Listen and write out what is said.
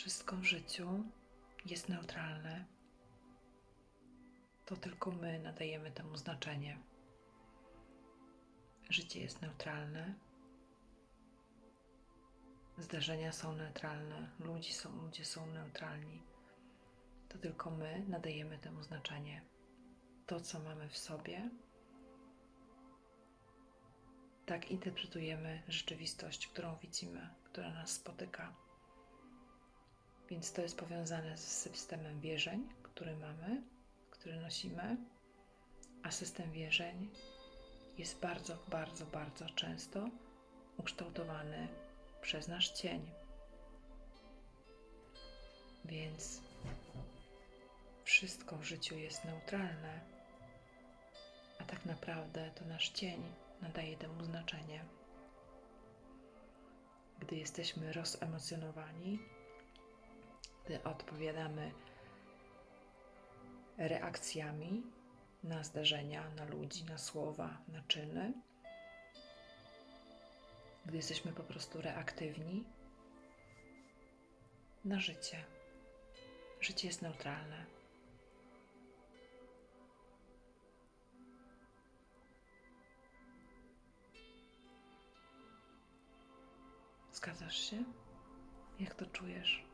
Wszystko w życiu jest neutralne. To tylko my nadajemy temu znaczenie. Życie jest neutralne. Zdarzenia są neutralne, ludzi są, ludzie są neutralni. To tylko my nadajemy temu znaczenie. To, co mamy w sobie, tak interpretujemy rzeczywistość, którą widzimy, która nas spotyka. Więc to jest powiązane z systemem wierzeń, który mamy, który nosimy, a system wierzeń jest bardzo, bardzo, bardzo często ukształtowany przez nasz cień. Więc wszystko w życiu jest neutralne, a tak naprawdę to nasz cień nadaje temu znaczenie. Gdy jesteśmy rozemocjonowani, gdy odpowiadamy reakcjami na zdarzenia, na ludzi, na słowa, na czyny, gdy jesteśmy po prostu reaktywni na życie. Życie jest neutralne. Zgadzasz się? Jak to czujesz?